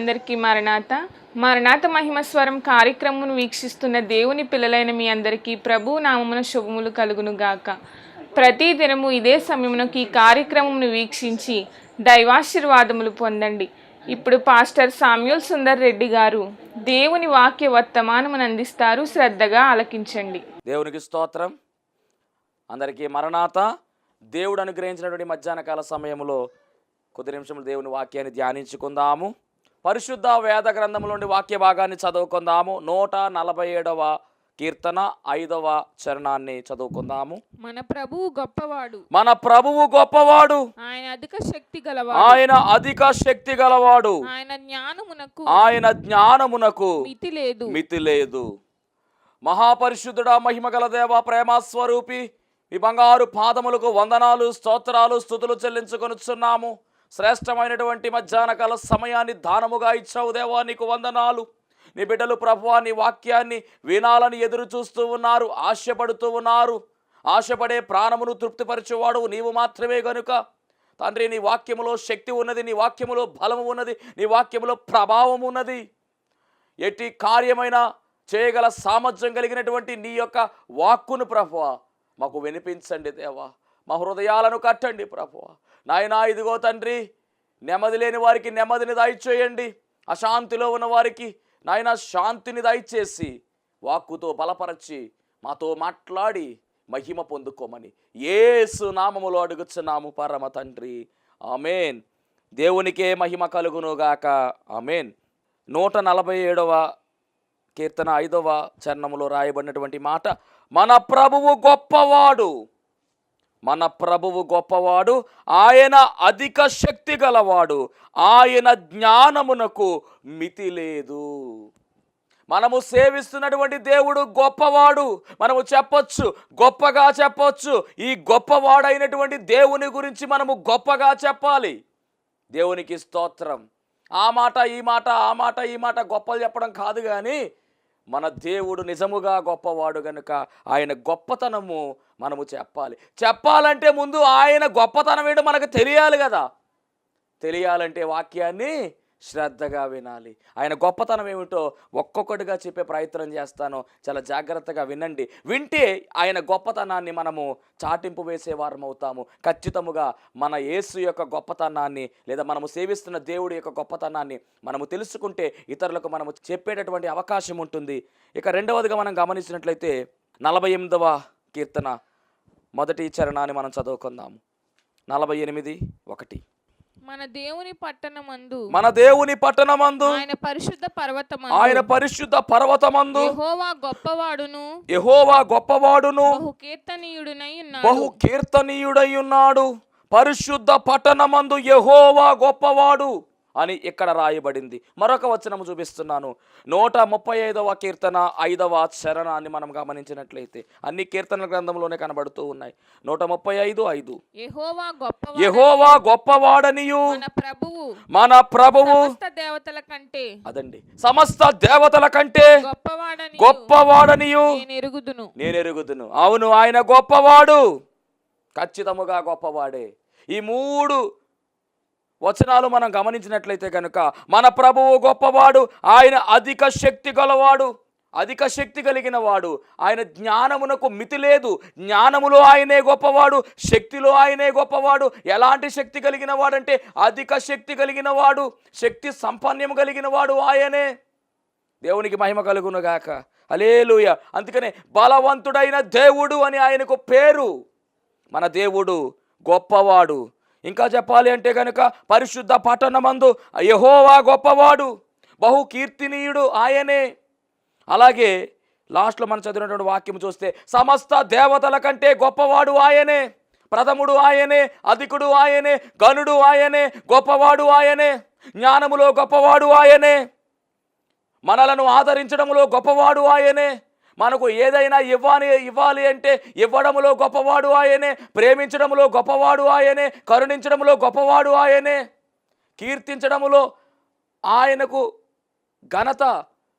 అందరికీ మరణాత. మరణాత మహిమస్వరం కార్యక్రమమును వీక్షిస్తున్న దేవుని పిల్లలైన మీ అందరికీ ప్రభు నామమున శుభములు కలుగును గాక. ప్రతి దినము ఇదే సమయమునకు ఈ కార్యక్రమమును వీక్షించి దైవాశీర్వాదములు పొందండి. ఇప్పుడు పాస్టర్ సామ్యూల్ సుందర్ రెడ్డి గారు దేవుని వాక్య వర్తమానమును అందిస్తారు. శ్రద్ధగా ఆలకించండి. దేవునికి స్తోత్రం. అందరికీ మరణాత. దేవుడు అనుగ్రహించినటువంటి మధ్యాహ్న కాల సమయంలో కొద్ది నిమిషములు దేవుని వాక్యాన్ని ధ్యానించుకుందాము. పరిశుద్ధ వేద గ్రంథంలోని వాక్య భాగాన్ని చదువుకుందాము. నూట నలభై ఏడవ కీర్తన ఐదవ చరణాన్ని చదువుకుందాము. మన ప్రభువు గొప్పవాడు. మన ప్రభువు గొప్పవాడు. ఆయన అధిక శక్తి గలవాడు. ఆయన అధిక శక్తి గలవాడు. ఆయన జ్ఞానమునకు ఆయన జ్ఞానమునకు మితి లేదు. మితి లేదు. మహాపరిశుద్ధుడా మహిమగల దేవ ప్రేమ స్వరూపి మీ బంగారు పాదములకు వందనాలు స్తోత్రాలు స్థుతులు చెల్లించుకొనుచున్నాము. శ్రేష్టమైనటువంటి మధ్యాహ్న కాల సమయాన్ని దానముగా ఇచ్చావు దేవా నీకు వందనాలు. నీ బిడ్డలు ప్రభువా నీ వాక్యాన్ని వినాలని ఎదురు చూస్తూ ఉన్నారు ఆశపడుతూ ఉన్నారు. ఆశపడే ప్రాణమును తృప్తిపరచేవాడు నీవు మాత్రమే గనుక. తండ్రి నీ వాక్యములో శక్తి ఉన్నది నీ వాక్యములో బలము ఉన్నది నీ వాక్యములో ప్రభావం ఉన్నది. ఎట్టి కార్యమైన చేయగల సామర్థ్యం కలిగినటువంటి నీ యొక్క వాక్కును ప్రభువ మాకు వినిపించండి దేవా. మా హృదయాలను కట్టండి ప్రభువా. నాయనా ఇదిగో తండ్రి నెమ్మది లేని వారికి నెమ్మదిని దాయిచేయండి అశాంతిలో ఉన్న వారికి నాయన శాంతిని దయచేసి వాక్కుతో బలపరచి మాతో మాట్లాడి మహిమ పొందుకోమని ఏసు నామములో అడుగుచున్నాము పరమ తండ్రి. ఆమెన్. దేవునికే మహిమ కలుగునుగాక. ఆమెన్. నూట నలభై ఏడవ కీర్తన ఐదవ చరణములో రాయబడినటువంటి మాట మన ప్రభువు గొప్పవాడు. మన ప్రభువు గొప్పవాడు ఆయన అధిక శక్తి గలవాడు ఆయన జ్ఞానమునకు మితి లేదు. మనము సేవిస్తున్నటువంటి దేవుడు గొప్పవాడు. మనము చెప్పొచ్చు గొప్పగా చెప్పొచ్చు. ఈ గొప్పవాడైనటువంటి దేవుని గురించి మనము గొప్పగా చెప్పాలి. దేవునికి స్తోత్రం. ఆ మాట ఈ మాట ఆ మాట ఈ మాట గొప్పలు చెప్పడం కాదు కానీ మన దేవుడు నిజముగా గొప్పవాడు గనుక ఆయన గొప్పతనము మనము చెప్పాలి. చెప్పాలంటే ముందు ఆయన గొప్పతనం ఏంటో మనకు తెలియాలి కదా. తెలియాలంటే వాక్యాన్ని శ్రద్ధగా వినాలి. ఆయన గొప్పతనం ఏమిటో ఒక్కొక్కటిగా చెప్పే ప్రయత్నం చేస్తాను. చాలా జాగ్రత్తగా వినండి. వింటే ఆయన గొప్పతనాన్ని మనము చాటింపు వేసేవారమవుతాము అవుతాము. ఖచ్చితముగా మన యేసు యొక్క గొప్పతనాన్ని లేదా మనము సేవిస్తున్న దేవుడి యొక్క గొప్పతనాన్ని మనము తెలుసుకుంటే ఇతరులకు మనము చెప్పేటటువంటి అవకాశం ఉంటుంది. ఇక రెండవదిగా మనం గమనించినట్లయితే నలభై ఎనిమిదవ కీర్తన. మొదటి చరణాన్ని మనం చదువుకుందాము నలభై ఎనిమిది ఒకటి. మన దేవుని పట్టణమందు మన దేవుని పట్టణమందు ఆయన పరిశుద్ధ పర్వతమందు ఆయన పరిశుద్ధ పర్వతమందు యెహోవా గొప్పవాడును యెహోవా గొప్పవాడును బహు కీర్తనీయుడునై ఉన్నాడు. బహు కీర్తనీయుడై ఉన్నాడు. పరిశుద్ధ పట్టణమందు యెహోవా గొప్పవాడు. అని ఇక్కడ రాయబడింది. మరొక వచనము చూపిస్తున్నాను. నూట ముప్పై ఐదవ కీర్తన ఐదవ చరణాన్ని మనం గమనించినట్లయితే అన్ని కీర్తన గ్రంథంలోనే కనబడుతూ ఉన్నాయి. నూట ముప్పై ఐదు ఐదు. యెహోవా గొప్పవాడు యెహోవా గొప్పవాడనియు. మన ప్రభువు. మన ప్రభువు. సమస్త దేవతల కంటే. అదండి. సమస్త దేవతల కంటే గొప్పవాడని గొప్పవాడనియు. నేను ఎరుగుదును. అవును ఆయన గొప్పవాడు. ఖచ్చితముగా గొప్పవాడే. ఈ మూడు వచనాలు మనం గమనించినట్లయితే కనుక మన ప్రభువు గొప్పవాడు ఆయన అధిక శక్తి గలవాడు అధిక శక్తి కలిగిన వాడు. ఆయన జ్ఞానమునకు మితి లేదు. జ్ఞానములో ఆయనే గొప్పవాడు శక్తిలో ఆయనే గొప్పవాడు. ఎలాంటి శక్తి కలిగిన వాడంటే అధిక శక్తి కలిగిన వాడు శక్తి సంపన్నం కలిగిన వాడు ఆయనే. దేవునికి మహిమ కలుగునుగాక అలేలుయ అందుకనే బలవంతుడైన దేవుడు అని ఆయనకు పేరు. మన దేవుడు గొప్పవాడు. ఇంకా చెప్పాలి అంటే కనుక పరిశుద్ధ పట్టణమందు యహోవా గొప్పవాడు బహు కీర్తినీయుడు ఆయనే. అలాగే లాస్ట్లో మనం చదివినటువంటి వాక్యం చూస్తే సమస్త దేవతల కంటే గొప్పవాడు ఆయనే ప్రథముడు ఆయనే అధికుడు ఆయనే గనుడు ఆయనే గొప్పవాడు ఆయనే జ్ఞానములో గొప్పవాడు ఆయనే మనలను ఆదరించడంలో గొప్పవాడు ఆయనే మనకు ఏదైనా ఇవ్వాలి ఇవ్వాలి అంటే ఇవ్వడంలో గొప్పవాడు ఆయనే ప్రేమించడంలో గొప్పవాడు ఆయనే కరుణించడంలో గొప్పవాడు ఆయనే కీర్తించడములో ఆయనకు ఘనత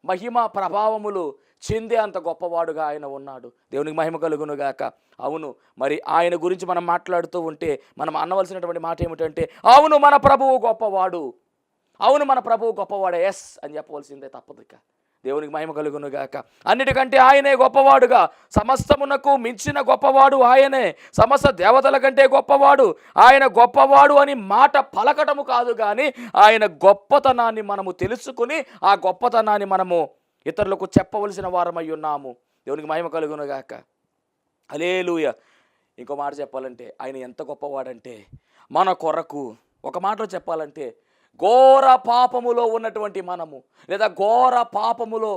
మహిమ ప్రభావములు చెందే అంత గొప్పవాడుగా ఆయన ఉన్నాడు. దేవునికి మహిమ కలుగునుగాక అవును మరి ఆయన గురించి మనం మాట్లాడుతూ ఉంటే మనం అనవలసినటువంటి మాట ఏమిటంటే అవును మన ప్రభువు గొప్పవాడు. అవును మన ప్రభువు గొప్పవాడు. ఎస్ అని చెప్పవలసిందే తప్పదు ఇక. దేవునికి మహిమ కలుగును గాక. అన్నిటికంటే ఆయనే గొప్పవాడుగా. సమస్తమునకు మించిన గొప్పవాడు ఆయనే. సమస్త దేవతల కంటే గొప్పవాడు. ఆయన గొప్పవాడు అని మాట పలకటము కాదు కానీ ఆయన గొప్పతనాన్ని మనము తెలుసుకుని ఆ గొప్పతనాన్ని మనము ఇతరులకు చెప్పవలసిన వారమై ఉన్నాము. దేవునికి మహిమ కలుగును గాక. అలేలుయ ఇంకో మాట చెప్పాలంటే ఆయన ఎంత గొప్పవాడంటే మన కొరకు ఒక మాటలో చెప్పాలంటే ఘోర పాపములో ఉన్నటువంటి మనము లేదా ఘోర పాపములో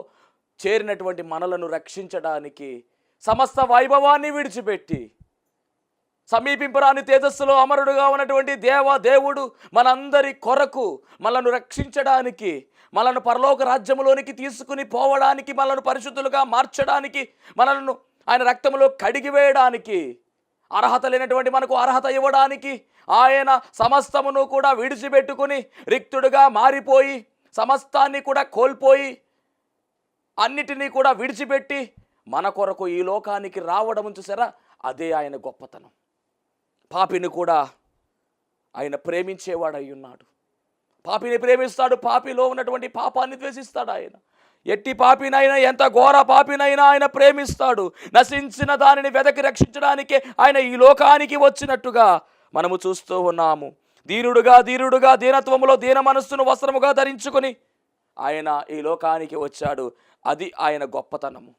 చేరినటువంటి మనలను రక్షించడానికి సమస్త వైభవాన్ని విడిచిపెట్టి సమీపింపరాని తేజస్సులో అమరుడుగా ఉన్నటువంటి దేవ దేవుడు మనందరి కొరకు మనను రక్షించడానికి మనను పరలోక రాజ్యములోనికి తీసుకుని పోవడానికి మనను పరిశుద్ధులుగా మార్చడానికి మనలను ఆయన రక్తములో కడిగివేయడానికి అర్హత లేనటువంటి మనకు అర్హత ఇవ్వడానికి ఆయన సమస్తమును కూడా విడిచిపెట్టుకుని రిక్తుడుగా మారిపోయి సమస్తాన్ని కూడా కోల్పోయి అన్నిటినీ కూడా విడిచిపెట్టి మన కొరకు ఈ లోకానికి రావడం చూసారా? అదే ఆయన గొప్పతనం. పాపిని కూడా ఆయన ప్రేమించేవాడై ఉన్నాడు. పాపిని ప్రేమిస్తాడు పాపిలో ఉన్నటువంటి పాపాన్ని ద్వేషిస్తాడు ఆయన. ఎట్టి పాపినైనా ఎంత ఘోర పాపినైనా ఆయన ప్రేమిస్తాడు. నశించిన దానిని వెదకి రక్షించడానికే ఆయన ఈ లోకానికి వచ్చినట్టుగా మనము చూస్తూ ఉన్నాము. దీనుడుగా దీనుడుగా దీనత్వములో దీన మనస్సును వస్త్రముగా ధరించుకొని ఆయన ఈ లోకానికి వచ్చాడు. అది ఆయన గొప్పతనము.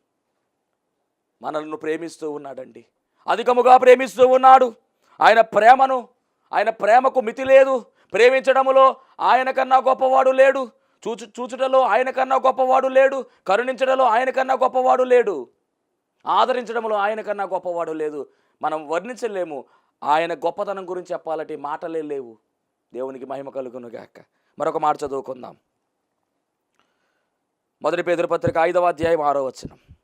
మనల్ని ప్రేమిస్తూ ఉన్నాడండి. అధికముగా ప్రేమిస్తూ ఉన్నాడు. ఆయన ప్రేమను ఆయన ప్రేమకు మితి లేదు. ప్రేమించడములో ఆయన కన్నా గొప్పవాడు లేడు. చూచు చూచుటలో ఆయన కన్నా గొప్పవాడు లేడు. కరుణించడంలో ఆయన కన్నా గొప్పవాడు లేడు. ఆదరించడంలో ఆయన కన్నా గొప్పవాడు లేదు. మనం వర్ణించలేము. ఆయన గొప్పతనం గురించి చెప్పాలంటే మాటలే లేవు. దేవునికి మహిమ కలుగును గాక. మరొక మాట చదువుకుందాం. మొదటి పేదరి పత్రిక ఐదవ అధ్యాయం ఆరో వచనం.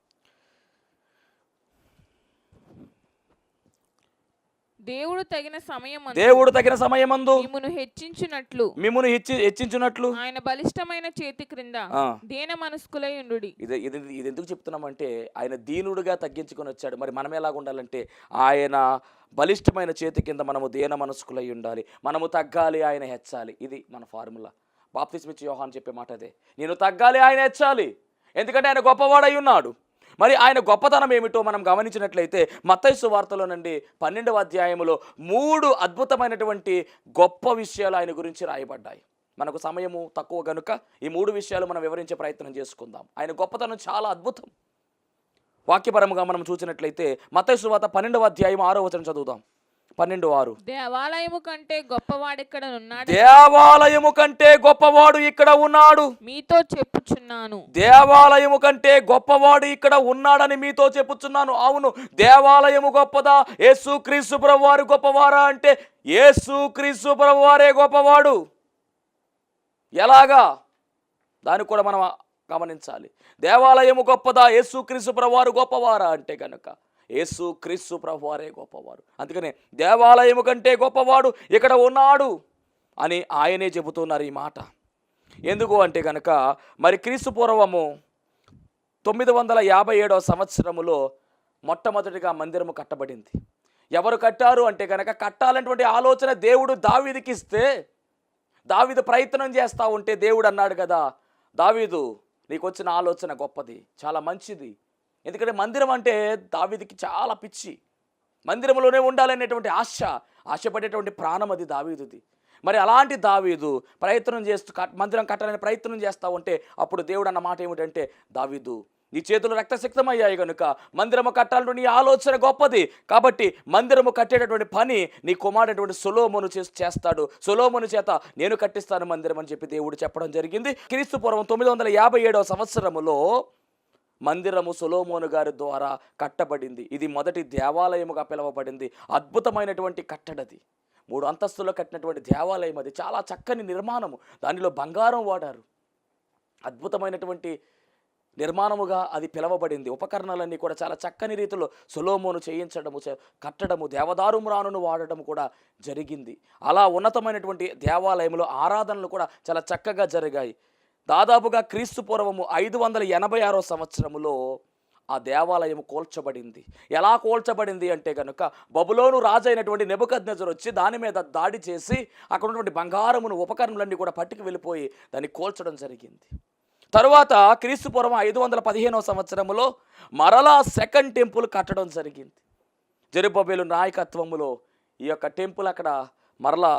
దేవుడు తగిన సమయం దేవుడు తగిన సమయమందు మిమ్మును హెచ్చించునట్లు. మిమ్మును హెచ్చి హెచ్చించున్నట్లు ఆయన బలిష్టమైన చేతి క్రింద దీన మనస్కులై ఉండు ఇది ఇది ఇది ఎందుకు చెప్తున్నామంటే ఆయన దీనుడుగా తగ్గించుకొని వచ్చాడు. మరి మనం ఎలాగ ఉండాలంటే ఆయన బలిష్టమైన చేతి కింద మనము దేన మనస్కులై ఉండాలి. మనము తగ్గాలి ఆయన హెచ్చాలి. ఇది మన ఫార్ములా. బాప్తిస్మిచ్చి యోహాన్ చెప్పే మాట అదే నేను తగ్గాలి ఆయన హెచ్చాలి. ఎందుకంటే ఆయన గొప్పవాడై ఉన్నాడు. మరి ఆయన గొప్పతనం ఏమిటో మనం గమనించినట్లయితే మత్తైసు వార్తలోనండి పన్నెండవ అధ్యాయంలో మూడు అద్భుతమైనటువంటి గొప్ప విషయాలు ఆయన గురించి రాయబడ్డాయి. మనకు సమయము తక్కువ గనుక ఈ మూడు విషయాలు మనం వివరించే ప్రయత్నం చేసుకుందాం. ఆయన గొప్పతనం చాలా అద్భుతం. వాక్యపరముగా మనం చూసినట్లయితే మతైసు వార్త పన్నెండవ అధ్యాయం ఆరో వచనం చదువుదాం. పన్నెండు ఆరు. దేవాలయము కంటే గొప్పవాడెక్కడ ఉన్నాడు దేవాలయము కంటే గొప్పవాడు ఇక్కడ ఉన్నాడు. మీతో చెప్పుచున్నాను. దేవాలయము కంటే గొప్పవాడు ఇక్కడ ఉన్నాడని మీతో చెప్పుచున్నాను. అవును దేవాలయము గొప్పదా? యేసు క్రీస్తు ప్రభువారు గొప్పవారా అంటే యేసు క్రీస్తు ప్రభువారే గొప్పవాడు. ఎలాగా? దాన్ని కూడా మనం గమనించాలి. దేవాలయము గొప్పదా? యేసు క్రీస్తు ప్రభువారు గొప్పవారా అంటే కనుక యేసు క్రీస్తు ప్రభువారే గొప్పవారు. అందుకనే దేవాలయము కంటే గొప్పవాడు ఇక్కడ ఉన్నాడు అని ఆయనే చెబుతున్నారు ఈ మాట. ఎందుకు అంటే కనుక మరి క్రీస్తు పూర్వము తొమ్మిది వందల యాభై ఏడవ సంవత్సరములో మొట్టమొదటిగా మందిరము కట్టబడింది. ఎవరు కట్టారు అంటే కనుక కట్టాలన్నటువంటి ఆలోచన దేవుడు దావీదికి ఇస్తే దావీదు ప్రయత్నం చేస్తూ ఉంటే దేవుడు అన్నాడు కదా దావీదు నీకు వచ్చిన ఆలోచన గొప్పది చాలా మంచిది. ఎందుకంటే మందిరం అంటే దావీదికి చాలా పిచ్చి. మందిరంలోనే ఉండాలనేటువంటి ఆశ ఆశపడేటువంటి ప్రాణం అది దావీదుది. మరి అలాంటి దావీదు ప్రయత్నం చేస్తూ మందిరం కట్టాలని ప్రయత్నం చేస్తూ ఉంటే అప్పుడు దేవుడు అన్న మాట ఏమిటంటే దావీదు నీ చేతులు రక్తశక్తమయ్యాయి కనుక మందిరము కట్టాలంటే నీ ఆలోచన గొప్పది. కాబట్టి మందిరము కట్టేటటువంటి పని నీ కుమారుడటువంటి సులోమును చేస్తాడు. సులోమును చేత నేను కట్టిస్తాను మందిరం అని చెప్పి దేవుడు చెప్పడం జరిగింది. క్రీస్తు పూర్వం తొమ్మిది వందల యాభై ఏడవ సంవత్సరములో మందిరము సొలోమోను గారి ద్వారా కట్టబడింది. ఇది మొదటి దేవాలయముగా పిలువబడింది. అద్భుతమైనటువంటి కట్టడది మూడు అంతస్తులో కట్టినటువంటి దేవాలయం అది. చాలా చక్కని నిర్మాణము. దానిలో బంగారం వాడారు. అద్భుతమైనటువంటి నిర్మాణముగా అది పిలవబడింది. ఉపకరణాలన్నీ కూడా చాలా చక్కని రీతిలో సులోమోను చేయించడము కట్టడము దేవదారుమ్రానును వాడడం కూడా జరిగింది. అలా ఉన్నతమైనటువంటి దేవాలయంలో ఆరాధనలు కూడా చాలా చక్కగా జరిగాయి. దాదాపుగా క్రీస్తు పూర్వము ఐదు వందల ఎనభై ఆరో సంవత్సరములో ఆ దేవాలయం కూల్చబడింది. ఎలా కూల్చబడింది అంటే కనుక బబులోను రాజు అయినటువంటి నెబుకద్నెజర్ వచ్చి దాని మీద దాడి చేసి అక్కడ ఉన్నటువంటి బంగారమును ఉపకరణలన్నీ కూడా పట్టుకు వెళ్ళిపోయి దాన్ని కూల్చడం జరిగింది. తరువాత క్రీస్తుపూర్వం ఐదు వందల పదిహేనవ సంవత్సరములో మరలా సెకండ్ టెంపుల్ కట్టడం జరిగింది. జరుబబేలు నాయకత్వములో ఈ యొక్క టెంపుల్ అక్కడ మరలా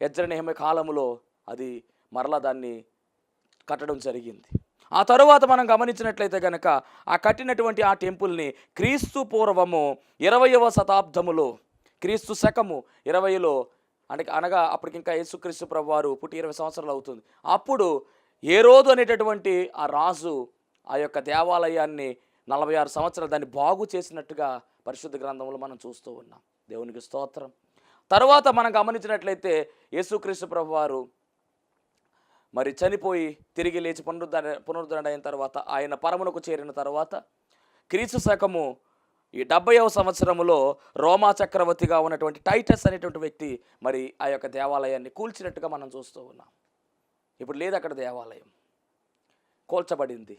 యజ్రనేహమ కాలములో అది మరలా దాన్ని కట్టడం జరిగింది. ఆ తరువాత మనం గమనించినట్లయితే కనుక ఆ కట్టినటువంటి ఆ టెంపుల్ని క్రీస్తు పూర్వము ఇరవయవ శతాబ్దములో క్రీస్తు శకము ఇరవైలో అంటే అనగా అప్పటికి ఇంకా యేసుక్రీస్తు ప్రభు వారు పుట్టి ఇరవై సంవత్సరాలు అవుతుంది. అప్పుడు ఏ రోజు అనేటటువంటి ఆ రాజు ఆ యొక్క దేవాలయాన్ని నలభై ఆరు సంవత్సరాలు దాన్ని బాగు చేసినట్టుగా పరిశుద్ధ గ్రంథంలో మనం చూస్తూ ఉన్నాం. దేవునికి స్తోత్రం. తర్వాత మనం గమనించినట్లయితే యేసుక్రీస్తు ప్రభు వారు మరి చనిపోయి తిరిగి లేచి పునరుద్ధరణ పునరుద్ధరణ అయిన తర్వాత ఆయన పరమునకు చేరిన తర్వాత క్రీస్తు శకము ఈ డెబ్బైవ సంవత్సరములో రోమా చక్రవర్తిగా ఉన్నటువంటి టైటస్ అనేటువంటి వ్యక్తి మరి ఆ యొక్క దేవాలయాన్ని కూల్చినట్టుగా మనం చూస్తూ ఉన్నాం. ఇప్పుడు లేదు అక్కడ దేవాలయం. కూల్చబడింది.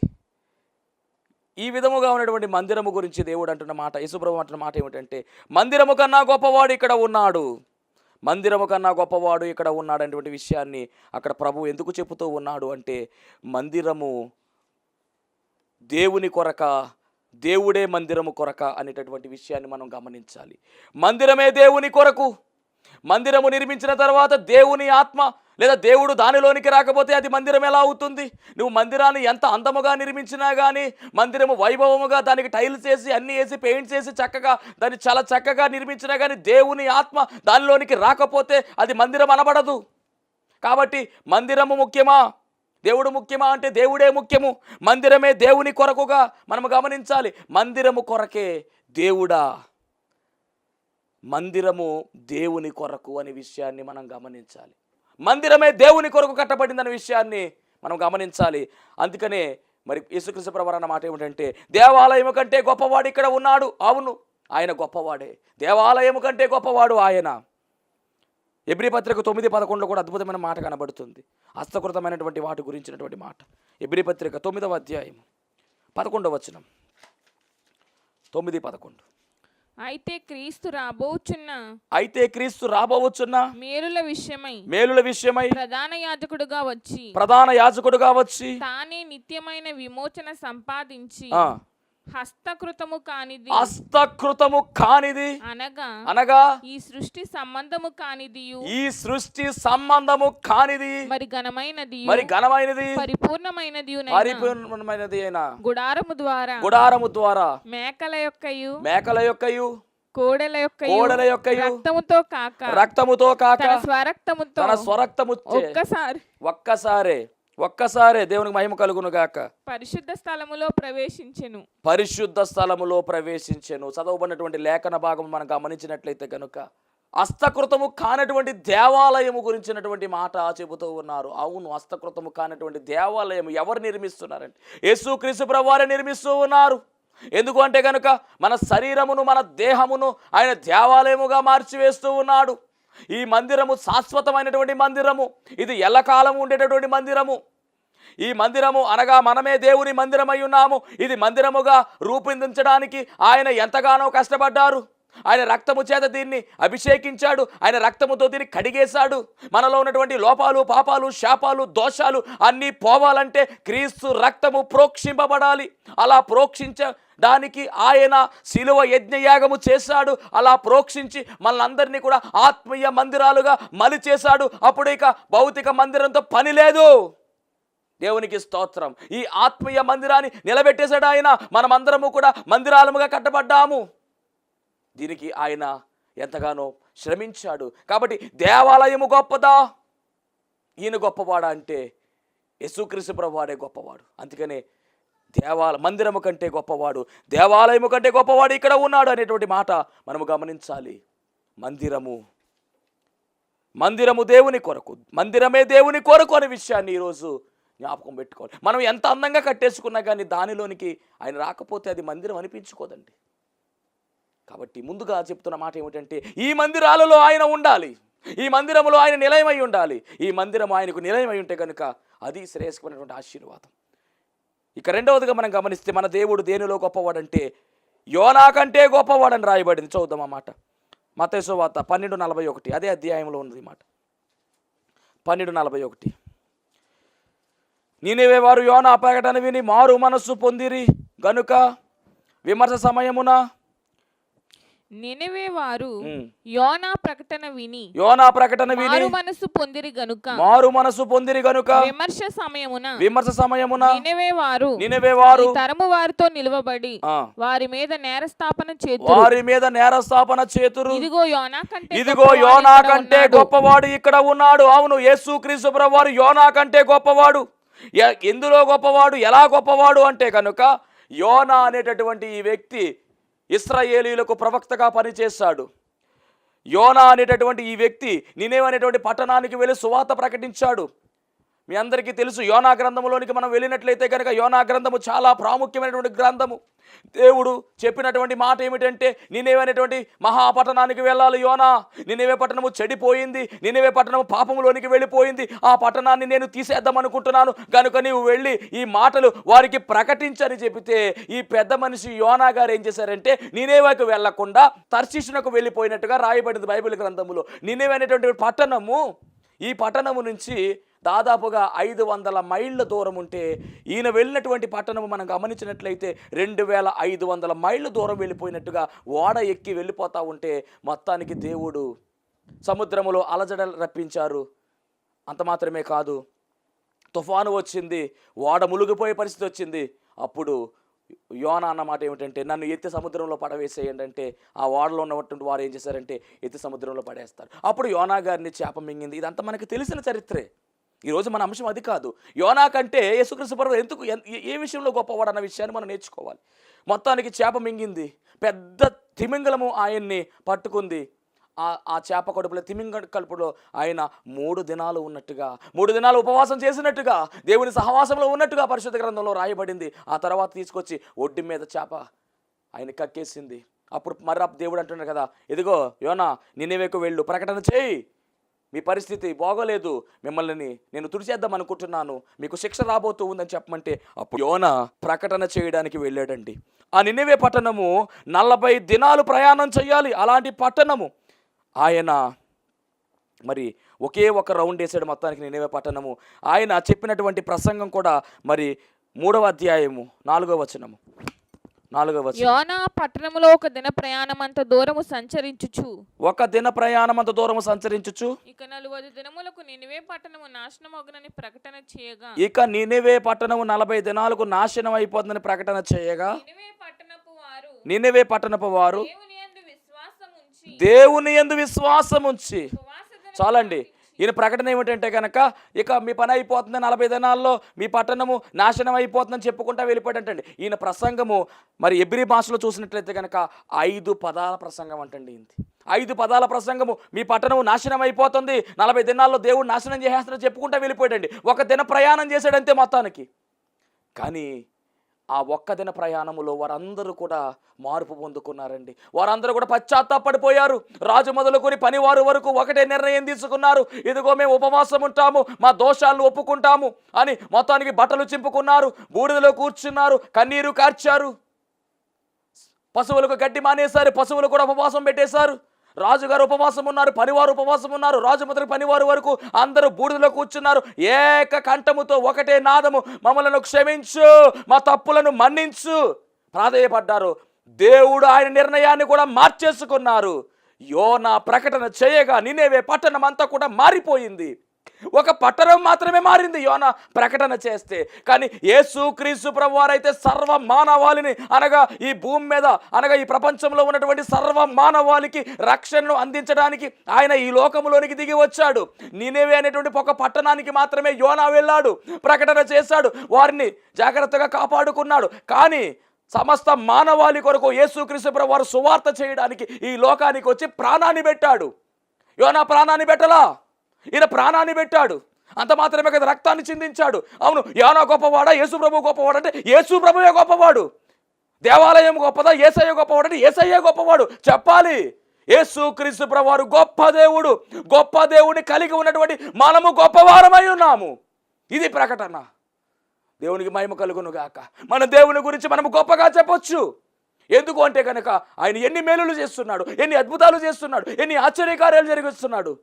ఈ విధముగా ఉన్నటువంటి మందిరము గురించి దేవుడు అంటున్న మాట యేసుప్రభు అంటున్న మాట ఏమిటంటే మందిరము కన్నా గొప్పవాడు ఇక్కడ ఉన్నాడు. మందిరము కన్నా గొప్పవాడు ఇక్కడ ఉన్నాడు అనేటువంటి విషయాన్ని అక్కడ ప్రభు ఎందుకు చెబుతూ ఉన్నాడు అంటే మందిరము దేవుని కొరక దేవుడే మందిరము కొరక అనేటటువంటి విషయాన్ని మనం గమనించాలి. మందిరమే దేవుని కొరకు. మందిరము నిర్మించిన తర్వాత దేవుని ఆత్మ లేదా దేవుడు దానిలోనికి రాకపోతే అది మందిరం ఎలా అవుతుంది? నువ్వు మందిరాన్ని ఎంత అందముగా నిర్మించినా కానీ మందిరము వైభవముగా దానికి టైల్స్ వేసి అన్నీ వేసి పెయింట్స్ వేసి చక్కగా దాన్ని చాలా చక్కగా నిర్మించినా కానీ దేవుని ఆత్మ దానిలోనికి రాకపోతే అది మందిరం అనబడదు. కాబట్టి మందిరము ముఖ్యమా? దేవుడు ముఖ్యమా అంటే దేవుడే ముఖ్యము. మందిరమే దేవుని కొరకుగా మనము గమనించాలి. మందిరము కొరకే దేవుడా. మందిరము దేవుని కొరకు అనే విషయాన్ని మనం గమనించాలి. మందిరమే దేవుని కొరకు కట్టబడిందనే విషయాన్ని మనం గమనించాలి. అందుకనే మరి యేసుకృష్ణ ప్రభు అన్న మాట ఏమిటంటే దేవాలయము కంటే గొప్పవాడు ఇక్కడ ఉన్నాడు. అవును ఆయన గొప్పవాడే. దేవాలయము కంటే గొప్పవాడు ఆయన. ఎబ్రి పత్రిక తొమ్మిది పదకొండులో కూడా అద్భుతమైన మాట కనబడుతుంది. హస్తకృతమైనటువంటి వాటి గురించినటువంటి మాట. ఎబ్రి పత్రిక తొమ్మిదవ అధ్యాయం పదకొండవ వచనం. తొమ్మిది పదకొండు. అయితే క్రీస్తు రాబోచున్న అయితే క్రీస్తు రాబోవచ్చున్న మేలుల విషయమై మేలుల విషయమై ప్రధాన యాజకుడుగా వచ్చి ప్రధాన యాజకుడుగా వచ్చి తానే నిత్యమైన విమోచన సంపాదించి హస్తకృతము కానిది. హస్తకృతము కానిది. అనగా అనగా ఈ సృష్టి సంబంధము కానిదియు. ఈ సృష్టి సంబంధము కానిది. మరి ఘనమైనది మరి ఘనమైనది. పరిపూర్ణమైనది పరిపూర్ణమైనది అయిన. గుడారము ద్వారా. గుడారము ద్వారా. మేకల యొక్కయు. మేకల యొక్కయు. కోడెల యొక్కయు. కోడల యొక్కయు. రక్తముతో కాక. రక్తముతో కాక. స్వరక్తముతో. తన స్వరక్తము ఒక్కసారి. ఒక్కసారే. ఒక్కసారే దేవునికి మహిమ కలుగును గాక. పరిశుద్ధ స్థలములో ప్రవేశించెను. పరిశుద్ధ స్థలములో ప్రవేశించెను. చదవబడినటువంటి లేఖన భాగం మనం గమనించినట్లయితే కనుక హస్తకృతము కానటువంటి దేవాలయము గురించినటువంటి మాట చెబుతూ ఉన్నారు. అవును హస్తకృతము కానటువంటి దేవాలయం ఎవరు నిర్మిస్తున్నారంటే యేసుక్రీస్తు ప్రభువారే నిర్మిస్తూ ఉన్నారు. ఎందుకు అంటే కనుక మన శరీరమును మన దేహమును ఆయన దేవాలయముగా మార్చివేస్తూ ఉన్నాడు. ఈ మందిరము శాశ్వతమైనటువంటి మందిరము. ఇది ఎల్లకాలం ఉండేటటువంటి మందిరము. ఈ మందిరము అనగా మనమే దేవుని మందిరమై ఉన్నాము. ఇది మందిరముగా రూపొందించడానికి ఆయన ఎంతగానో కష్టపడ్డారు. ఆయన రక్తము చేత దీన్ని అభిషేకించాడు. ఆయన రక్తముతో దీన్ని కడిగేశాడు. మనలో ఉన్నటువంటి లోపాలు పాపాలు శాపాలు దోషాలు అన్నీ పోవాలంటే క్రీస్తు రక్తము ప్రోక్షింపబడాలి. అలా ప్రోక్షించడానికి ఆయన శిలువ యజ్ఞయాగము చేశాడు. అలా ప్రోక్షించి మనందరినీ కూడా ఆత్మీయ మందిరాలుగా మలి చేశాడు. అప్పుడు ఇక భౌతిక మందిరంతో పని లేదు. దేవునికి స్తోత్రం. ఈ ఆత్మీయ మందిరాన్ని నిలబెట్టేశాడు ఆయన. మనమందరము కూడా మందిరాలముగా కట్టబడ్డాము. దీనికి ఆయన ఎంతగానో శ్రమించాడు. కాబట్టి దేవాలయము గొప్పదా? ఈయన గొప్పవాడా అంటే యేసుక్రీస్తు ప్రభువాడే గొప్పవాడు. అందుకనే దేవాల మందిరము కంటే గొప్పవాడు దేవాలయము కంటే గొప్పవాడు ఇక్కడ ఉన్నాడు అనేటువంటి మాట మనము గమనించాలి. మందిరము మందిరము దేవుని కొరకు మందిరమే దేవుని కొరకు అనే విషయాన్ని ఈరోజు జ్ఞాపకం పెట్టుకోవాలి. మనం ఎంత అందంగా కట్టేసుకున్నా కానీ దానిలోనికి ఆయన రాకపోతే అది మందిరం అనిపించుకోదండి. కాబట్టి ముందుగా చెప్తున్న మాట ఏమిటంటే ఈ మందిరాలలో ఆయన ఉండాలి. ఈ మందిరములో ఆయన నిలయమై ఉండాలి. ఈ మందిరం ఆయనకు నిలయమై ఉంటే కనుక అది శ్రేయస్కమైనటువంటి ఆశీర్వాదం. ఇక రెండవదిగా మనం గమనిస్తే మన దేవుడు దేనిలో గొప్పవాడంటే యోనా కంటే గొప్పవాడని రాయబడింది. చూద్దాం అన్నమాట మాట. వార్త పన్నెండు నలభై ఒకటి. అదే అధ్యాయంలో ఉంది మాట. పన్నెండు నలభై ఒకటి. నేనేవే వారు యోనా ప్రకటన విని మారు మనస్సు పొందిరి. గనుక విమర్శ సమయమున నినవే వారు యోనా ప్రకటన విని యోనా ప్రకటన విని మారు మనసు పొందిరి గనుక. మారు మనసు పొందిరి గనుక విమర్శ సమయమున విమర్శ సమయమున నినవే వారు నినవే వారు తరము వారితో నిలవబడి వారి మీద నేరస్థాపన చేతు వారి మీద నేరస్థాపన చేతురు. ఇదిగో యోనా కంటే ఇదిగో యోనా ఇక్కడ కంటే ఉన్నాడు. గొప్పవాడు ఇక్కడ ఉన్నాడు. అవును యేసు క్రీస్తు వారు యోనా కంటే గొప్పవాడు. ఎందులో గొప్పవాడు? ఎలా గొప్పవాడు అంటే కనుక యోనా అనేటటువంటి ఈ వ్యక్తి ఇస్రాయేలీలకు ప్రవక్తగా పనిచేశాడు. యోనా అనేటటువంటి ఈ వ్యక్తి నినేవనేటువంటి పట్టణానికి వెళ్ళి సువాత ప్రకటించాడు. మీ అందరికీ తెలుసు యోనా గ్రంథంలోనికి మనం వెళ్ళినట్లయితే కనుక యోనా గ్రంథము చాలా ప్రాముఖ్యమైనటువంటి గ్రంథము. దేవుడు చెప్పినటువంటి మాట ఏమిటంటే నినేవనేటువంటి మహాపట్టణానికి వెళ్ళాలి యోనా. నినేవే పట్టణము చెడిపోయింది. నినేవే పట్టణము పాపములోనికి వెళ్ళిపోయింది. ఆ పట్టణాన్ని నేను తీసేద్దాం అనుకుంటున్నాను. కనుక నీవు వెళ్ళి ఈ మాటలు వారికి ప్రకటించని చెబితే ఈ పెద్ద మనిషి యోనా గారు ఏం చేశారంటే నినేవకు వెళ్ళకుండా తర్శిషునకు వెళ్ళిపోయినట్టుగా రాయబడింది బైబిల్ గ్రంథములో. నినేవనేటువంటి పట్టణము ఈ పట్టణము నుంచి దాదాపుగా ఐదు వందల మైళ్ళ దూరం ఉంటే ఈయన వెళ్ళినటువంటి పట్టణము మనం గమనించినట్లయితే రెండు వేల ఐదు వందల మైళ్ళ దూరం వెళ్ళిపోయినట్టుగా ఓడ ఎక్కి వెళ్ళిపోతూ ఉంటే మొత్తానికి దేవుడు సముద్రములో అలజడలు రప్పించారు. అంత మాత్రమే కాదు తుఫాను వచ్చింది ఓడ మునిగిపోయే పరిస్థితి వచ్చింది. అప్పుడు యోన అన్నమాట ఏమిటంటే నన్ను ఎత్తి సముద్రంలో పడవేసేయండి అంటే ఆ ఓడలో ఉన్నటువంటి వారు ఏం చేశారంటే ఎత్తి సముద్రంలో పడేస్తారు. అప్పుడు యోనా గారిని చేప మింగింది. ఇదంతా మనకి తెలిసిన చరిత్రే. ఈరోజు మన అంశం అది కాదు. యోనా కంటే యేసుక్రీస్తు పర్వ ఎందుకు ఏ- విషయంలో గొప్పవాడు అన్న విషయాన్ని మనం నేర్చుకోవాలి. మొత్తానికి చేప మింగింది. పెద్ద తిమింగలము ఆయన్ని పట్టుకుంది. ఆ ఆ చేప కడుపులో తిమింగ కడుపులో ఆయన మూడు దినాలు ఉన్నట్టుగా మూడు దినాలు ఉపవాసం చేసినట్టుగా దేవుని సహవాసంలో ఉన్నట్టుగా పరిశుద్ధ గ్రంథంలో రాయబడింది. ఆ తర్వాత తీసుకొచ్చి ఒడ్డు మీద చేప ఆయన కక్కేసింది. అప్పుడు మర్రా దేవుడు అంటున్నాడు కదా ఇదిగో యోనా నిన్నవేకు వెళ్ళు ప్రకటన చేయి. మీ పరిస్థితి బాగోలేదు మిమ్మల్ని నేను తుడిచేద్దాం అనుకుంటున్నాను మీకు శిక్ష రాబోతూ ఉందని చెప్పమంటే అప్పుడు యోన ప్రకటన చేయడానికి వెళ్ళాడండి. ఆ నిన్నవే పట్టణము? నలభై దినాలు ప్రయాణం చేయాలి అలాంటి పట్టణము. ఆయన మరి ఒకే ఒక రౌండ్ వేసాడు మొత్తానికి నిన్నవే పట్టణము. ఆయన చెప్పినటువంటి ప్రసంగం కూడా మరి మూడవ అధ్యాయము నాలుగవ వచనము. నాలుగవ యోనా పట్టణములో ఒక దిన ప్రయాణం అంత దూరము సంచరించుచు. ఒక దిన ప్రయాణం అంత దూరము సంచరించుచు? ఇక నలువది దినములకు నినివే పట్టణము నాశనమగునని ప్రకటన చేయగా. ఇక నినివే పట్టణము నలభై దినాలకు నాశనం అయిపోతుందని ప్రకటన చేయగా? నినివే పట్టణపు వారు నినివే పట్టణపు వారు దేవుని యందు విశ్వాసం ఉంచి చాలండి. ఈయన ప్రకటన ఏమిటంటే కనుక ఇక మీ పని అయిపోతుంది నలభై దినాల్లో మీ పట్టణము నాశనం అయిపోతుందని చెప్పుకుంటా వెళ్ళిపోయాడంటండి. ఈయన ప్రసంగము మరి ఎబ్రి భాషలో చూసినట్లయితే కనుక ఐదు పదాల ప్రసంగం అంటండి ఇది ఐదు పదాల ప్రసంగము మీ పట్టణము నాశనం అయిపోతుంది నలభై దినాల్లో దేవుడు నాశనం చేసేస్తాడని చెప్పుకుంటా వెళ్ళిపోయాడండి. ఒక దిన ప్రయాణం చేశాడంతే మొత్తానికి. కానీ ఆ ఒక్క దిన ప్రయాణంలో వారందరూ కూడా మార్పు పొందుకున్నారండి. వారందరూ కూడా పశ్చాత్తాపడిపోయారు. రాజు మొదలుకొని పనివారు వరకు ఒకటే నిర్ణయం తీసుకున్నారు. ఇదిగో మేము ఉపవాసం ఉంటాము మా దోషాలను ఒప్పుకుంటాము అని మొత్తానికి బట్టలు చింపుకున్నారు బూడిదలో కూర్చున్నారు కన్నీరు కార్చారు. పశువులకు గడ్డి మానేశారు పశువులు కూడా ఉపవాసం పెట్టేశారు. రాజుగారు ఉపవాసం ఉన్నారు పనివారు ఉపవాసం ఉన్నారు రాజు మొదటి పనివారు వరకు అందరూ బూడిదలో కూర్చున్నారు. ఏక కంఠముతో ఒకటే నాదము మమ్మలను క్షమించు మా తప్పులను మన్నించు. ప్రాధేయపడ్డారు. దేవుడు ఆయన నిర్ణయాన్ని కూడా మార్చేసుకున్నారు. యోనా ప్రకటన చేయగా నినేవే పట్టణం అంతా కూడా మారిపోయింది. ఒక పట్టణం మాత్రమే మారింది యోన. ప్రకటన చేస్తే. కానీ యేసు క్రీస్తు ప్రభువారైతే సర్వ మానవాళిని అనగా ఈ భూమి మీద అనగా ఈ ప్రపంచంలో ఉన్నటువంటి సర్వ మానవాళికి రక్షణను అందించడానికి ఆయన ఈ లోకంలోనికి దిగి వచ్చాడు. నినేవే అనేటువంటి ఒక పట్టణానికి మాత్రమే యోన వెళ్ళాడు ప్రకటన చేశాడు వారిని జాగ్రత్తగా కాపాడుకున్నాడు. కానీ సమస్త మానవాళి కొరకు యేసుక్రీస్తు ప్రభు వారు సువార్త చేయడానికి ఈ లోకానికి వచ్చి ప్రాణాన్ని పెట్టాడు. యోనా ప్రాణాన్ని పెట్టలా? ఈయన ప్రాణాన్ని పెట్టాడు. అంత మాత్రమే కదా రక్తాన్ని చిందించాడు. అవును యానో గొప్పవాడా? యేసుప్రభు గొప్పవాడు? అంటే యేసుప్రభువే గొప్పవాడు. దేవాలయం గొప్పదా? ఏసయ్య గొప్పవాడు అంటే ఏసయ్య గొప్పవాడు. చెప్పాలి. యేసు క్రీస్తు ప్రభువారు గొప్ప దేవుడు. గొప్ప దేవుడిని కలిగి ఉన్నటువంటి మనము గొప్పవారమై ఉన్నాము. ఇది ప్రకటన. దేవునికి మహిమ కలుగును గాక. మన దేవుని గురించి మనం గొప్పగా చెప్పొచ్చు. ఎందుకు అంటే కనుక ఆయన ఎన్ని మేలులు చేస్తున్నాడు ఎన్ని అద్భుతాలు చేస్తున్నాడు ఎన్ని ఆశ్చర్యకార్యాలు జరిగిస్తున్నాడు.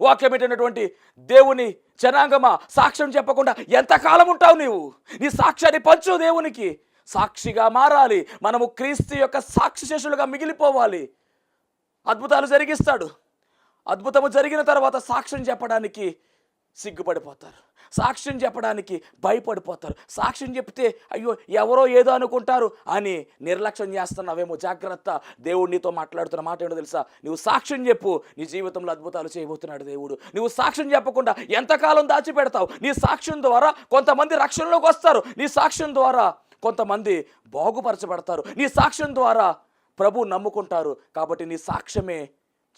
వాక్యం పెట్టినటువంటి దేవుని జనాంగమా? సాక్ష్యం చెప్పకుండా ఎంతకాలం ఉంటావు నీవు? నీ సాక్ష్యాన్ని పంచు దేవునికి. సాక్షిగా మారాలి. మనము క్రీస్తు యొక్క సాక్షి శిష్యులుగా మిగిలిపోవాలి. అద్భుతాలు జరిగిస్తాడు. అద్భుతము జరిగిన తర్వాత సాక్ష్యం చెప్పడానికి సిగ్గుపడిపోతారు. సాక్ష్యం చెప్పడానికి భయపడిపోతారు. సాక్ష్యం చెప్తే అయ్యో ఎవరో ఏదో అనుకుంటారు అని నిర్లక్ష్యం చేస్తున్నావేమో జాగ్రత్త. దేవుడు నీతో మాట్లాడుతున్న మాట ఏంటో తెలుసా? నువ్వు సాక్ష్యం చెప్పు నీ జీవితంలో అద్భుతాలు చేయబోతున్నాడు దేవుడు. నువ్వు సాక్ష్యం చెప్పకుండా ఎంతకాలం దాచిపెడతావు? నీ సాక్ష్యం ద్వారా కొంతమంది రక్షణలోకి వస్తారు. నీ సాక్ష్యం ద్వారా కొంతమంది బాగుపరచబడతారు. నీ సాక్ష్యం ద్వారా ప్రభు నమ్ముకుంటారు. కాబట్టి నీ సాక్ష్యమే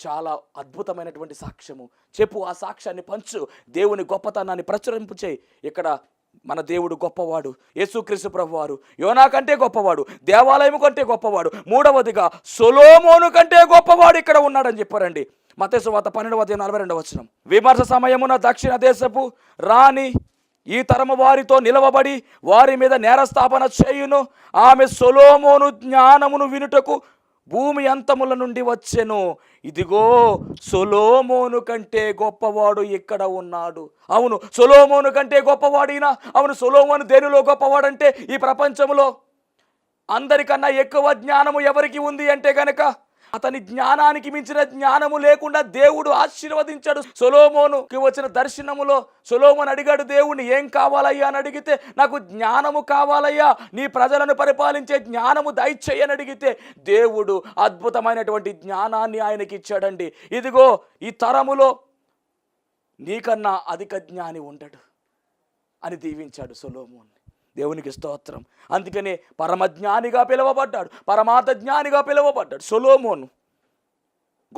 చాలా అద్భుతమైనటువంటి సాక్ష్యము. చెప్పు ఆ సాక్ష్యాన్ని పంచు. దేవుని గొప్పతనాన్ని ప్రచురింపు చేయి. ఇక్కడ మన దేవుడు గొప్పవాడు. యేసుక్రీస్తు ప్రభువారు. యోనా కంటే గొప్పవాడు. దేవాలయం కంటే గొప్పవాడు. మూడవదిగా సొలోమోను కంటే గొప్పవాడు ఇక్కడ ఉన్నాడని చెప్పారండి. మతేసు వాత పన్నెండవ అధ్యాయం నలభై రెండవ వచనం. విమర్శ సమయమున దక్షిణ దేశపు రాణి ఈ తరము వారితో నిలవబడి వారి మీద నేరస్థాపన చేయును. ఆమె సొలోమోను జ్ఞానమును వినుటకు భూమి అంతముల నుండి వచ్చెను. ఇదిగో సొలోమోను కంటే గొప్పవాడు ఇక్కడ ఉన్నాడు. అవును సొలోమోను కంటే గొప్పవాడినా అవును సొలోమోను దేనిలో గొప్పవాడంటే ఈ ప్రపంచంలో. అందరికన్నా ఎక్కువ జ్ఞానము ఎవరికి ఉంది అంటే కనుక అతని జ్ఞానానికి మించిన జ్ఞానము లేకుండా దేవుడు ఆశీర్వదించాడు. సొలోమోనుకి వచ్చిన దర్శనములో సొలోమోన్ అడిగాడు దేవుణ్ణి ఏం కావాలయ్యా? అని అడిగితే నాకు జ్ఞానము కావాలయ్యా నీ ప్రజలను పరిపాలించే జ్ఞానము దయచేయని అడిగితే దేవుడు అద్భుతమైనటువంటి జ్ఞానాన్ని ఆయనకి ఇచ్చాడండి. ఇదిగో ఈ తరములో నీకన్నా అధిక జ్ఞాని ఉండడు అని దీవించాడు సొలోమోన్. దేవునికి స్తోత్రం. అందుకనే పరమజ్ఞానిగా పిలువబడ్డాడు. పరమాత జ్ఞానిగా పిలువబడ్డాడు. సొలోమోను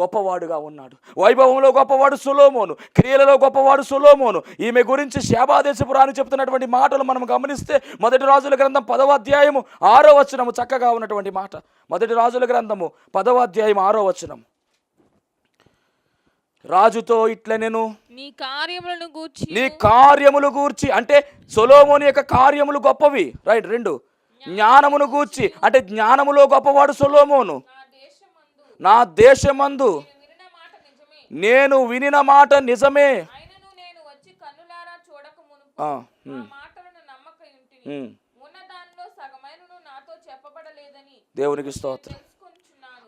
గొప్పవాడుగా ఉన్నాడు. వైభవంలో గొప్పవాడు సులోమోను. క్రియలలో గొప్పవాడు సులోమోను. ఈమె గురించి శాబాదేశపురాన్ని చెప్తున్నటువంటి మాటలు మనం గమనిస్తే మొదటి రాజుల గ్రంథం పదవ అధ్యాయము ఆరో వచనము చక్కగా ఉన్నటువంటి మాట. మొదటి రాజుల గ్రంథము పదవ అధ్యాయం ఆరో వచనము. రాజుతో ఇట్ల నేను నీ కార్యములను గూర్చి నీ కార్యములు గూర్చి అంటే సొలోమోని యొక్క కార్యములు గొప్పవి. రైట్ రెండు. జ్ఞానమును గూర్చి అంటే జ్ఞానములో గొప్పవాడు సొలోమోను. నా దేశమందు నేను వినిన మాట నిజమే. దేవునికి స్తోత్రం.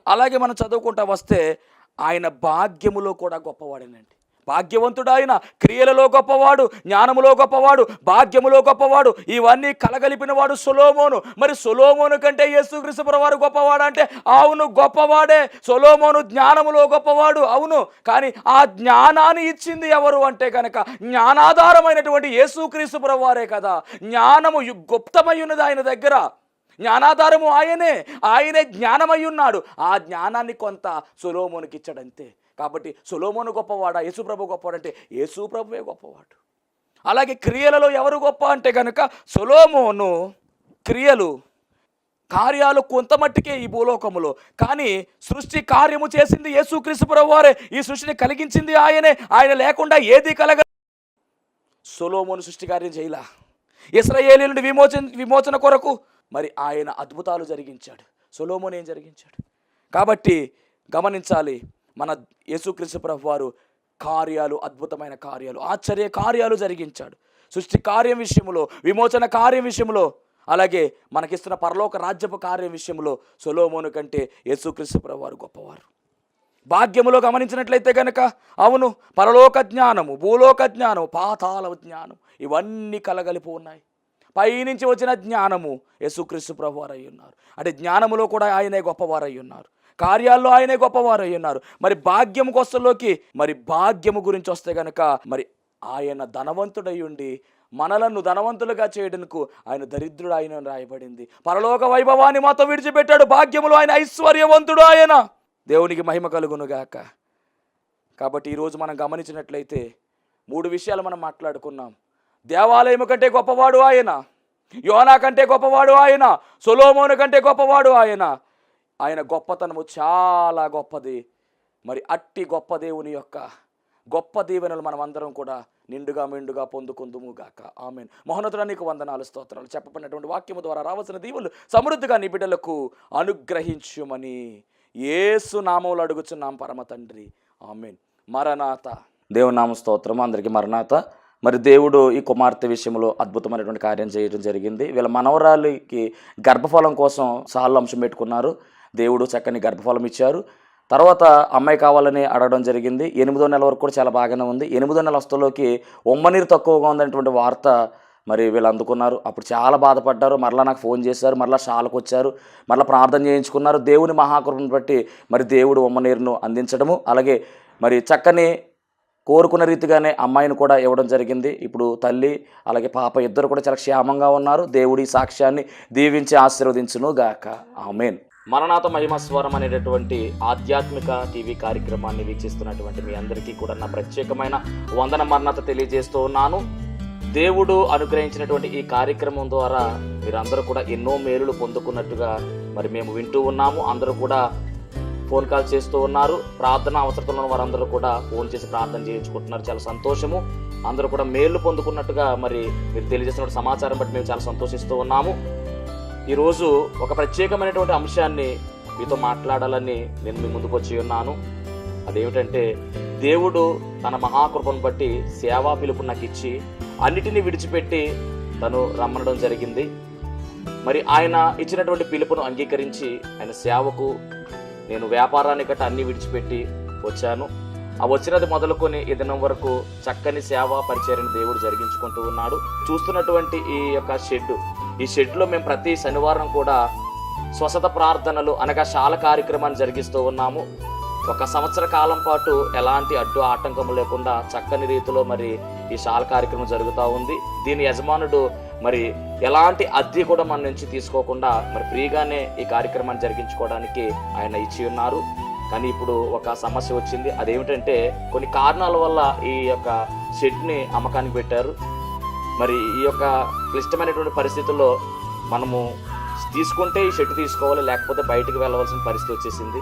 అలాగే మనం చదువుకుంటా వస్తే ఆయన భాగ్యములో కూడా గొప్పవాడేనండి. భాగ్యవంతుడు ఆయన క్రియలలో గొప్పవాడు జ్ఞానములో గొప్పవాడు భాగ్యములో గొప్పవాడు ఇవన్నీ కలగలిపిన వాడు సొలోమోను. మరి సొలోమోను కంటే యేసుక్రీస్తు వారు గొప్పవాడు అంటే అవును గొప్పవాడే. సొలోమోను జ్ఞానములో గొప్పవాడు అవును. కానీ ఆ జ్ఞానాన్ని ఇచ్చింది ఎవరు అంటే కనుక జ్ఞానాధారమైనటువంటి యేసుక్రీస్తు వారే కదా. జ్ఞానము యు- గుప్తమై ఉన్నది ఆయన దగ్గర. జ్ఞానాధారము ఆయనే. ఆయనే జ్ఞానమై ఉన్నాడు ఆ జ్ఞానాన్ని కొంత సులోమోనికి ఇచ్చాడంతే. కాబట్టి సులోమోను గొప్పవాడా? యేసుప్రభు గొప్పవాడంటే యేసుప్రభువే గొప్పవాడు. అలాగే క్రియలలో ఎవరు గొప్ప అంటే కనుక సొలోమోను క్రియలు కార్యాలు కొంత మట్టుకే ఈ భూలోకములో. కానీ సృష్టి కార్యము చేసింది యేసుక్రీస్తు వారే ఈ సృష్టిని కలిగించింది ఆయనే. ఆయన లేకుండా ఏది కలగ సొలోమోను సృష్టి కార్యం చేయలా. ఇస్రాయేలీ నుండి విమోచన విమోచన కొరకు మరి ఆయన అద్భుతాలు జరిగించాడు. సొలోమోన్ ఏం జరిగించాడు? కాబట్టి గమనించాలి మన యేసుక్రీస్తు ప్రభు వారు కార్యాలు అద్భుతమైన కార్యాలు ఆశ్చర్య కార్యాలు జరిగించాడు. సృష్టి కార్యం విషయంలో విమోచన కార్యం విషయంలో అలాగే మనకిస్తున్న పరలోక రాజ్యపు కార్యం విషయంలో సొలోమోను కంటే యేసుక్రీస్తు ప్రభు వారు గొప్పవారు. భాగ్యములో గమనించినట్లయితే కనుక అవును పరలోక జ్ఞానము భూలోక జ్ఞానము పాతాల జ్ఞానం ఇవన్నీ కలగలిపి ఉన్నాయి పైనుంచి వచ్చిన జ్ఞానము యేసుక్రీస్తు ప్రభువారు ఉన్నారు. అంటే జ్ఞానములో కూడా ఆయనే గొప్పవారు అయి ఉన్నారు. కార్యాల్లో ఆయనే గొప్పవారు ఉన్నారు. మరి భాగ్యం కొస్తలోకి మరి భాగ్యము గురించి వస్తే కనుక మరి ఆయన ధనవంతుడై ఉండి మనలను ధనవంతులుగా చేయడానికి ఆయన దరిద్రుడు ఆయన రాయబడింది. పరలోక వైభవాన్ని మాతో విడిచిపెట్టాడు. భాగ్యములు ఆయన ఐశ్వర్యవంతుడు ఆయన. దేవునికి మహిమ కలుగును గాక. కాబట్టి ఈరోజు మనం గమనించినట్లయితే మూడు విషయాలు మనం మాట్లాడుకున్నాం. దేవాలయం కంటే గొప్పవాడు ఆయన యోనా కంటే గొప్పవాడు ఆయన సొలోమోను కంటే గొప్పవాడు ఆయన. ఆయన గొప్పతనము చాలా గొప్పది. మరి అట్టి గొప్ప దేవుని యొక్క గొప్ప దీవెనలు మనం అందరం కూడా నిండుగా మిండుగా పొందుకుందుముగాక ఆమెన్. మోహనతుడా నీకు వందనాలు స్తోత్రాలు. చెప్పబడినటువంటి వాక్యము ద్వారా రావాల్సిన దీవులు సమృద్ధిగా నీ బిడ్డలకు అనుగ్రహించుమని ఏసు నామములు అడుగుచున్నాం పరమ తండ్రి. ఆమెన్. మరణాత. దేవునామ స్తోత్రం అందరికీ మరణాత. మరి దేవుడు ఈ కుమార్తె విషయంలో అద్భుతమైనటువంటి కార్యం చేయడం జరిగింది. వీళ్ళ మనవరాలికి గర్భఫలం కోసం సాళ్ళు అంశం పెట్టుకున్నారు. దేవుడు చక్కని గర్భఫలం ఇచ్చారు. తర్వాత అమ్మాయి కావాలని అడగడం జరిగింది. ఎనిమిదో నెల వరకు కూడా చాలా బాగానే ఉంది. ఎనిమిదో నెల వస్తులోకి ఉమ్మనీరు తక్కువగా ఉందనేటువంటి వార్త మరి వీళ్ళు అందుకున్నారు. అప్పుడు చాలా బాధపడ్డారు. మరలా నాకు ఫోన్ చేశారు. మరలా షాలకు వచ్చారు. మరలా ప్రార్థన చేయించుకున్నారు. దేవుని మహాకృపను బట్టి మరి దేవుడు ఉమ్మనీరును అందించడము. అలాగే మరి చక్కని కోరుకున్న రీతిగానే అమ్మాయిని కూడా ఇవ్వడం జరిగింది. ఇప్పుడు తల్లి అలాగే పాప ఇద్దరు కూడా చాలా క్షేమంగా ఉన్నారు. దేవుడి సాక్ష్యాన్ని దీవించి ఆశీర్వదించును గాక. ఆమెన్. మరణాత మహిమస్వరం అనేటటువంటి ఆధ్యాత్మిక టీవీ కార్యక్రమాన్ని వీక్షిస్తున్నటువంటి మీ అందరికీ కూడా నా ప్రత్యేకమైన వందన మరణత తెలియజేస్తూ ఉన్నాను. దేవుడు అనుగ్రహించినటువంటి ఈ కార్యక్రమం ద్వారా మీరందరూ కూడా ఎన్నో మేలులు పొందుకున్నట్టుగా మరి మేము వింటూ ఉన్నాము. అందరూ కూడా ఫోన్ కాల్ చేస్తూ ఉన్నారు. ప్రార్థన అవసరతలో ఉన్న వారందరూ కూడా ఫోన్ చేసి ప్రార్థన చేయించుకుంటున్నారు. చాలా సంతోషము. అందరూ కూడా మేలు పొందుకున్నట్టుగా మరి మీరు తెలియజేసిన సమాచారం బట్టి మేము చాలా సంతోషిస్తూ ఉన్నాము. ఈరోజు ఒక ప్రత్యేకమైనటువంటి అంశాన్ని మీతో మాట్లాడాలని నేను మీ ముందుకు వచ్చి ఉన్నాను. అదేమిటంటే దేవుడు తన మహాకృపను బట్టి సేవా పిలుపు నాకు ఇచ్చి అన్నిటినీ విడిచిపెట్టి తను రమ్మనడం జరిగింది. మరి ఆయన ఇచ్చినటువంటి పిలుపును అంగీకరించి ఆయన సేవకు నేను వ్యాపారాన్ని గట్ట అన్ని విడిచిపెట్టి వచ్చాను. ఆ వచ్చినది మొదలుకొని ఈ దినం వరకు చక్కని సేవ పరిచయని దేవుడు జరిగించుకుంటూ ఉన్నాడు. చూస్తున్నటువంటి ఈ యొక్క షెడ్ ఈ షెడ్లో మేము ప్రతి శనివారం కూడా స్వసత ప్రార్థనలు అనగా శాల కార్యక్రమాన్ని జరిగిస్తూ ఉన్నాము. ఒక సంవత్సర కాలం పాటు ఎలాంటి అడ్డు ఆటంకము లేకుండా చక్కని రీతిలో మరి ఈ శాల కార్యక్రమం జరుగుతూ ఉంది. దీని యజమానుడు మరి ఎలాంటి అద్దె కూడా మన నుంచి తీసుకోకుండా మరి ఫ్రీగానే ఈ కార్యక్రమాన్ని జరిగించుకోవడానికి ఆయన ఇచ్చి ఉన్నారు. కానీ ఇప్పుడు ఒక సమస్య వచ్చింది. అదేమిటంటే కొన్ని కారణాల వల్ల ఈ యొక్క షెడ్ని అమ్మకానికి పెట్టారు. మరి ఈ యొక్క క్లిష్టమైనటువంటి పరిస్థితుల్లో మనము తీసుకుంటే ఈ షెడ్ తీసుకోవాలి లేకపోతే బయటకు వెళ్ళవలసిన పరిస్థితి వచ్చేసింది.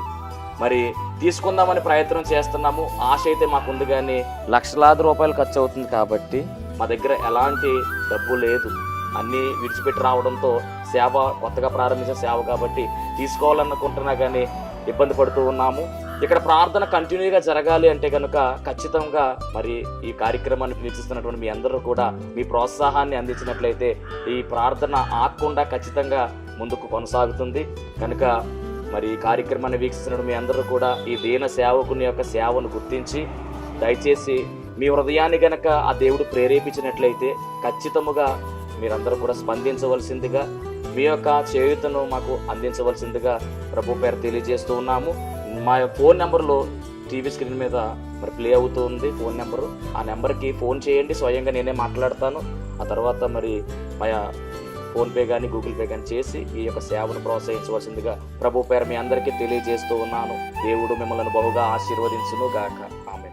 మరి తీసుకుందామని ప్రయత్నం చేస్తున్నాము. ఆశ అయితే మాకుంది కానీ లక్షలాది రూపాయలు ఖర్చు అవుతుంది కాబట్టి మా దగ్గర ఎలాంటి డబ్బు లేదు. అన్నీ విడిచిపెట్టి రావడంతో సేవ కొత్తగా ప్రారంభించిన సేవ కాబట్టి తీసుకోవాలనుకుంటున్నా కానీ ఇబ్బంది పడుతూ ఉన్నాము. ఇక్కడ ప్రార్థన కంటిన్యూగా జరగాలి అంటే కనుక ఖచ్చితంగా మరి ఈ కార్యక్రమాన్ని వీక్షిస్తున్నటువంటి మీ అందరూ కూడా మీ ప్రోత్సాహాన్ని అందించినట్లయితే ఈ ప్రార్థన ఆగకుండా ఖచ్చితంగా ముందుకు కొనసాగుతుంది. కనుక మరి ఈ కార్యక్రమాన్ని వీక్షిస్తున్న మీ అందరూ కూడా ఈ దీన సేవకుని యొక్క సేవను గుర్తించి దయచేసి మీ హృదయాన్ని గనక ఆ దేవుడు ప్రేరేపించినట్లయితే ఖచ్చితముగా మీరందరూ కూడా స్పందించవలసిందిగా మీ యొక్క చేయుతను మాకు అందించవలసిందిగా ప్రభు పేరు తెలియజేస్తూ ఉన్నాము. మా ఫోన్ నెంబర్లో టీవీ స్క్రీన్ మీద మరి ప్లే అవుతూ ఉంది. Phone number. ఆ నెంబర్కి ఫోన్ చేయండి. స్వయంగా నేనే మాట్లాడతాను. ఆ తర్వాత మరి మా ఫోన్పే కానీ గూగుల్ పే కానీ చేసి ఈ యొక్క సేవను ప్రోత్సహించవలసిందిగా ప్రభు పేరు మీ అందరికీ తెలియజేస్తూ ఉన్నాను. దేవుడు మిమ్మల్ని బహుగా ఆశీర్వదించును గాక ఆమె